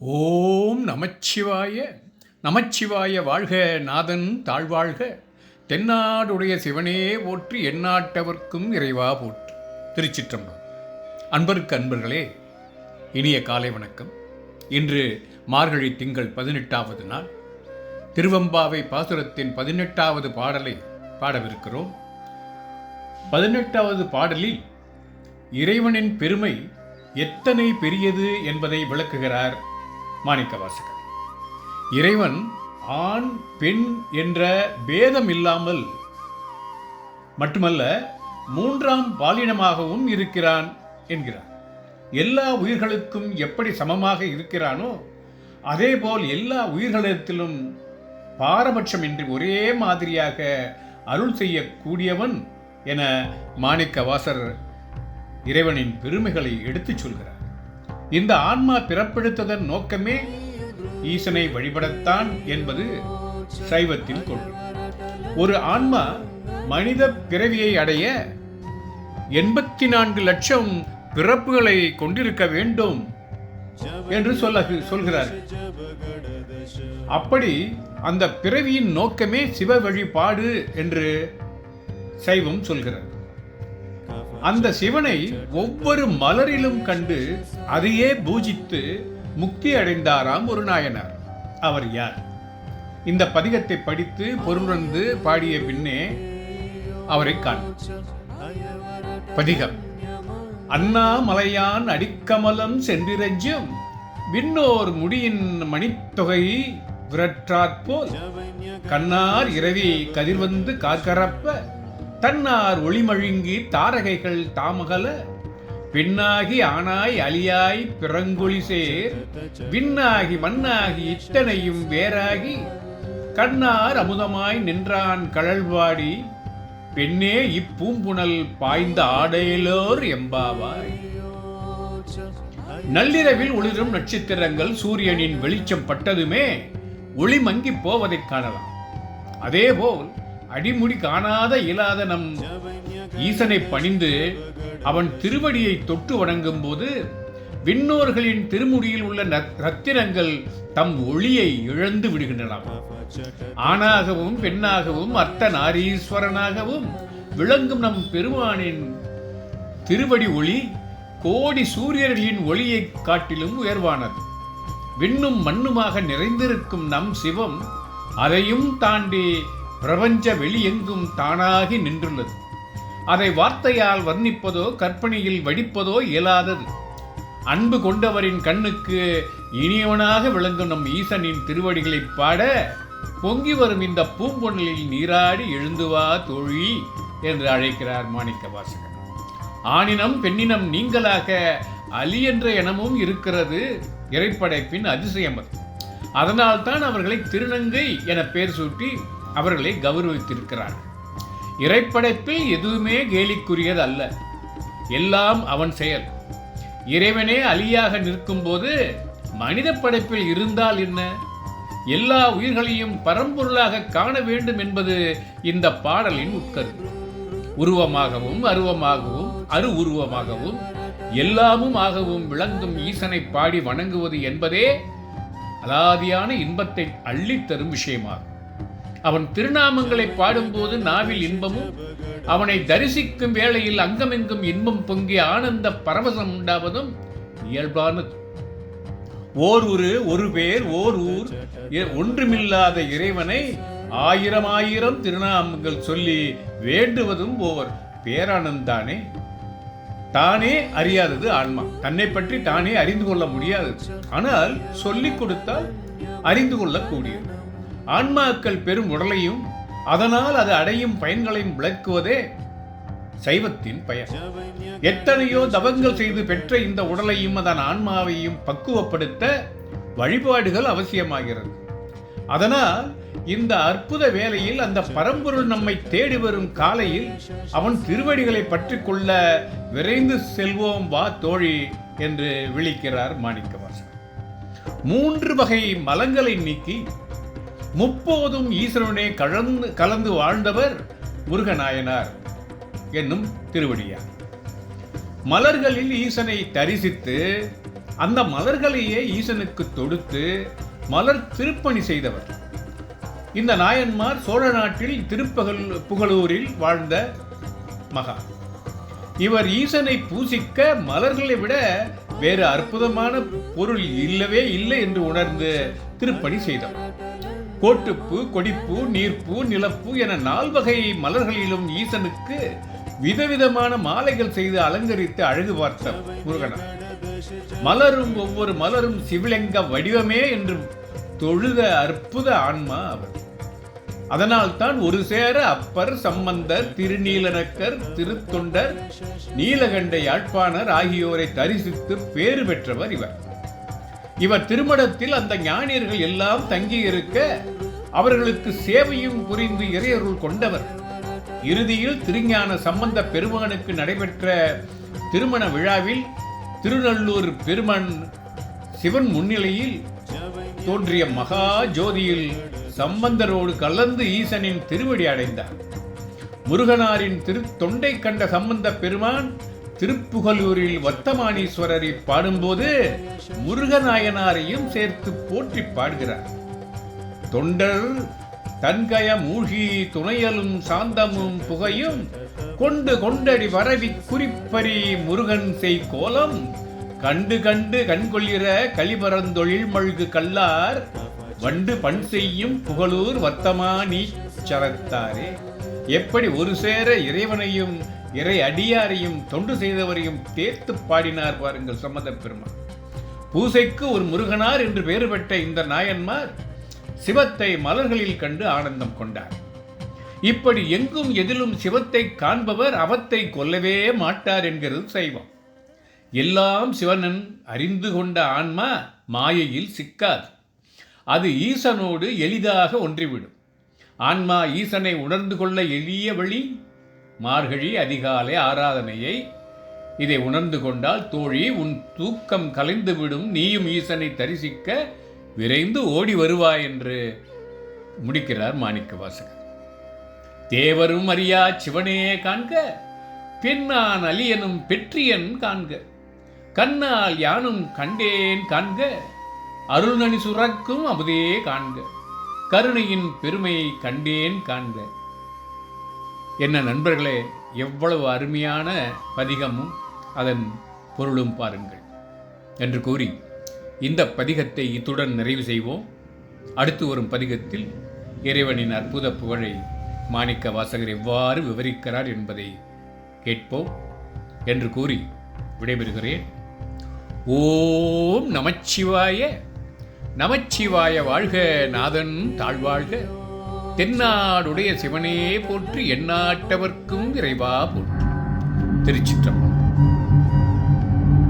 ஓம் நமச்சிவாய நமச்சிவாய வாழ்க நாதன் தாழ்வாழ்க. தென்னாடுடைய சிவனே போற்றி எந்நாட்டவர்க்கும் இறைவா போற்றி. திருச்சிற்றம்பலம். அன்பருக்கு அன்பர்களே இனிய காலை வணக்கம். இன்று மார்கழி திங்கள் பதினெட்டாவது நாள். திருவம்பாவை பாசுரத்தின் பதினெட்டாவது பாடலை பாடவிருக்கிறோம். பதினெட்டாவது பாடலில் இறைவனின் பெருமை எத்தனை பெரியது என்பதை விளக்குகிறார் மாணிக்கவாசகர் இறைவன் ஆண் பெண் என்ற பேதம் இல்லாமல் மட்டுமல்ல மூன்றாம் பாலினமாகவும் இருக்கிறான் என்கிறார். எல்லா உயிர்களுக்கும் எப்படி சமமாக இருக்கிறானோ அதேபோல் எல்லா உயிர்களிடத்திலும் பாரபட்சமின்றி ஒரே மாதிரியாக அருள் செய்யக்கூடியவன் என மாணிக்க வாசர் இறைவனின் பெருமைகளை எடுத்துச் சொல்கிறார். இந்த ஆன்மா பிறப்பெடுத்ததன் நோக்கமே ஈசனை வழிபடத்தான் என்பது சைவத்தின் கொள்கை. ஒரு ஆன்மா மனித பிறவியை அடைய எண்பத்தி நான்கு லட்சம் பிறப்புகளை கொண்டிருக்க வேண்டும் என்று சொல்ல சொல்கிறார் அப்படி அந்த பிறவியின் நோக்கமே சிவ வழிபாடு என்று சைவம் சொல்கிறது. அந்த சிவனை ஒவ்வொரு மலரிலும் கண்டு அதையே பூஜித்து முக்தி அடைந்தாராம் ஒரு நாயனார். அவர் யார்? இந்த பதிகத்தை படித்து பொருளுணர்ந்து பாடிய பின்னே அவரை காண. பதிகம். அண்ணாமலையான் அடிக்கமலம் சென்றிரஞ்சும் விண்ணோர் முடியின் மணித்தொகை விரற்றாற்போல் கண்ணார் இரவி கதிர்வந்து காக்கரப்ப தன்னார் ஒளிமழுங்கி தாரகைகள் தாமகல பெண்ணாகி ஆனாய் அலியாய் பிறங்கொழி சேர் விண்ணாகி மண்ணாகி இத்தனையும் வேறாகி கண்ணார் அமுதமாய் நின்றான் கழல்வாடி பெண்ணே இப்பூம்புணல் பாய்ந்த ஆடையிலோர் எம்பாவாய். நள்ளிரவில் ஒளிரும் நட்சத்திரங்கள் சூரியனின் வெளிச்சம் பட்டதுமே ஒளி மங்கி போவதைக் காணலாம். அதேபோல் அடிமுடி காணாத இயலாத நம் ஈசனை பணிந்து அவன் திருவடியை தொட்டு வணங்கும் போது விண்ணோர்களின் திருமுடியில் உள்ள ரத்தினங்கள் தம் ஒளியை இழந்து விடுகின்றன ஆணாகவும் பெண்ணாகவும் அர்த்த நாரீஸ்வரனாகவும் விளங்கும் நம் பெருமானின் திருவடி ஒளி கோடி சூரியர்களின் ஒளியை காட்டிலும் உயர்வானது. விண்ணும் மண்ணுமாக நிறைந்திருக்கும் நம் சிவம் அதையும் தாண்டி பிரபஞ்ச வெளியெங்கும் தானாகி நின்றுள்ளது. அதை வார்த்தையால் வர்ணிப்பதோ கற்பனையில் வடிப்பதோ இயலாதது. அன்பு கொண்டவரின் கண்ணுக்கு இனியவனாக விளங்கும் நம் ஈசனின் திருவடிகளை பாட பொங்கி வரும் இந்த பூம்பொன்னலில் நீராடி எழுந்துவா தோழி என்று அழைக்கிறார் மாணிக்க வாசகர் ஆணினம் பெண்ணினம் நீங்களாக அலி என்ற இனமும் இருக்கிறது. இறைப்படைப்பின் அதிசயம் அது. அதனால்தான் அவர்களை திருநங்கை என பெயர் சூட்டி அவர்களை கௌரவித்திருக்கிறார்கள். இறைப்படைப்பில் எதுவுமே கேலிக்குரியது அல்ல. எல்லாம் அவன் செயல். இறைவனே அலியாக நிற்கும்போது மனித படைப்பில் இருந்தால் என்ன? எல்லா உயிர்களையும் பரம்பொருளாக காண வேண்டும் என்பது இந்த பாடலின் உட்கருத்து. உருவமாகவும் அருவமாகவும் அரு உருவமாகவும் எல்லாமும் ஆகவும் விளங்கும் ஈசனை பாடி வணங்குவது என்பதே அலாதியான இன்பத்தை அள்ளித்தரும் விஷயமாகும். அவன் திருநாமங்களை பாடும்போது நாவில் இன்பமும் அவனை தரிசிக்கும் வேளையில் அங்கமெங்கும் இன்பம் பொங்கி ஆனந்த பரவசம் உண்டாவதும் இயல்பானது. ஓர் ஒரு ஒரு பேர் ஓர் ஊர் ஒன்றுமில்லாத இறைவனை ஆயிரம் ஆயிரம் திருநாமங்கள் சொல்லி வேண்டுவதும் ஓவர் பேரானந்தானே தானே. அறியாதது ஆன்மா. தன்னை பற்றி தானே அறிந்து கொள்ள முடியாது. ஆனால் சொல்லிக் கொடுத்தால் அறிந்து கொள்ளக்கூடியது. ஆன்மாக்கள் பெரும் உடலையும் அதனால் அது அடையும் பயன்களையும் விளக்குவதே சைவத்தின் பெயர். எத்தனையோ தவங்கள் செய்து பெற்ற இந்த உடலையும் அதன் ஆன்மாவையும் பக்குவப்படுத்த வழிபாடுகள் அவசியமாகிறது. அதனால் இந்த அற்புத வேலையில் அந்த பரம்பொருள் நம்மை தேடி வரும் காலையில் அவன் திருவடிகளை பற்றி கொள்ள விரைந்து செல்வோம் வா தோழி என்று விழிக்கிறார் மாணிக்கவாசன். மூன்று வகை மலங்களை நீக்கி முப்போதும் ஈஸ்வரனே கலந்து கலந்து வாழ்ந்தவர் முருகநாயனார் என்னும் திருவடியார். மலர்களில் ஈசனை தரிசித்து அந்த மலர்களையே ஈசனுக்கு தொடுத்து மலர் திருப்பணி செய்தவர். இந்த நாயன்மார் சோழ நாட்டில் திருப்பகல் புகழூரில் வாழ்ந்த மகா. இவர் ஈசனை பூசிக்க மலர்களை விட வேறு அற்புதமான பொருள் இல்லவே இல்லை என்று உணர்ந்து திருப்பணி செய்தவர். கோட்டுப்பூ கொடிப்பூ நீர்ப்பூ நிலப்பூ என நால்வகை மலர்களிலும் ஈசனுக்கு விதவிதமான மாலைகள் செய்து அலங்கரித்து அழகு பார்த்த முருகனார் மலரும் ஒவ்வொரு மலரும் சிவலிங்க வடிவமே என்று தொழுத அற்புத ஆன்மா அவர். அதனால் தான் ஒரு சேர அப்பர் சம்பந்தர் திருநீலனக்கர் திருத்தொண்டர் நீலகண்ட யாழ்ப்பாணர் ஆகியோரை தரிசித்து பேறு பெற்றவர் இவர். இவர் திருமணத்தில் அந்த ஞானியர்கள் எல்லாம் தங்கியிருக்க அவர்களுக்கு சேவையும் புரிந்து இறையருள் கொண்டவர். இறுதியில் திருஞான சம்பந்த பெருமானுக்கு நடைபெற்ற திருமண விழாவில் திருநள்ளூர் பெருமன் சிவன் முன்னிலையில் தோன்றிய மகா ஜோதியில் சம்பந்தரோடு கலந்து ஈசனின் திருவடி அடைந்தார். முருகனாரின் திரு தொண்டை கண்ட சம்பந்த பெருமான் திருப்புகலூரில் வத்தமானீஸ்வரரை பாடும்போது முருகநாயனாரையும் சேர்த்து போற்றி பாடுகிறார். தொண்டர் தன்கய மூழ்கி துணையலும் சாந்தமும் புகையும் கொண்டு கொண்டடி வரவி குறிப்பறி முருகன் செய் கோலம். கண்டு கண்டு கண்கொள்ளிற கலிபரந்தொழில் மழ்கு கல்லார். வண்டு பண் செய்யும் புகழூர் வர்த்தமா நீச்சரத்தாரே எப்படி ஒரு சேர இறைவனையும் இறை அடியாரையும் தொண்டு செய்தவரையும் தேர்த்து பாடினார் பாருங்கள் சம்மத பெருமான் பூசைக்கு ஒரு முருகனார் என்று பெயர் பெற்ற இந்த நாயன்மார் சிவத்தை மலர்களில் கண்டு ஆனந்தம் கொண்டார். இப்படி எங்கும் எதிலும் சிவத்தை காண்பவர் அவத்தை கொல்லவே மாட்டார் என்கிறது சைவம். எல்லாம் சிவனன் அறிந்து கொண்ட ஆன்மா மாயையில் சிக்காது. அது ஈசனோடு எளிதாக ஒன்றிவிடும். ஆன்மா ஈசனை உணர்ந்து கொள்ள எளிய வழி மார்கழி அதிகாலை ஆராதனையை. இதை உணர்ந்து கொண்டால் தோழி உன் தூக்கம் கலைந்துவிடும். நீயும் ஈசனை தரிசிக்க விரைந்து ஓடி வருவாய் என்று முடிக்கிறார் மாணிக்க வாசகர் தேவரும் அறியா சிவனே காண்க பெண்ணான் அலியனும் பெற்றியன் காண்க. கண்ணால் யானும் கண்டேன் காண்க அருள்நனி சுரக்கும் அமுதே காண்க. கருணையின் பெருமையை கண்டேன் காண்க. என்ன நண்பர்களே எவ்வளவு அருமையான பதிகமும் அதன் பொருளும் பாருங்கள் என்று கூறி இந்த பதிகத்தை இத்துடன் நிறைவு செய்வோம். அடுத்து வரும் பதிகத்தில் இறைவனின் அற்புத புகழை மாணிக்க வாசகர் எவ்வாறு விவரிக்கிறார் என்பதை கேட்போம் என்று கூறி விடைபெறுகிறேன். ஓம் நமச்சிவாய நமச்சிவாய வாழ்க நாதன் தாழ்வாழ்க. தென்னாடுடைய சிவனே போற்றி எண்ணாட்டவர்க்கும் விரைவா போற்றி. திருச்சிற்றம்பலம்.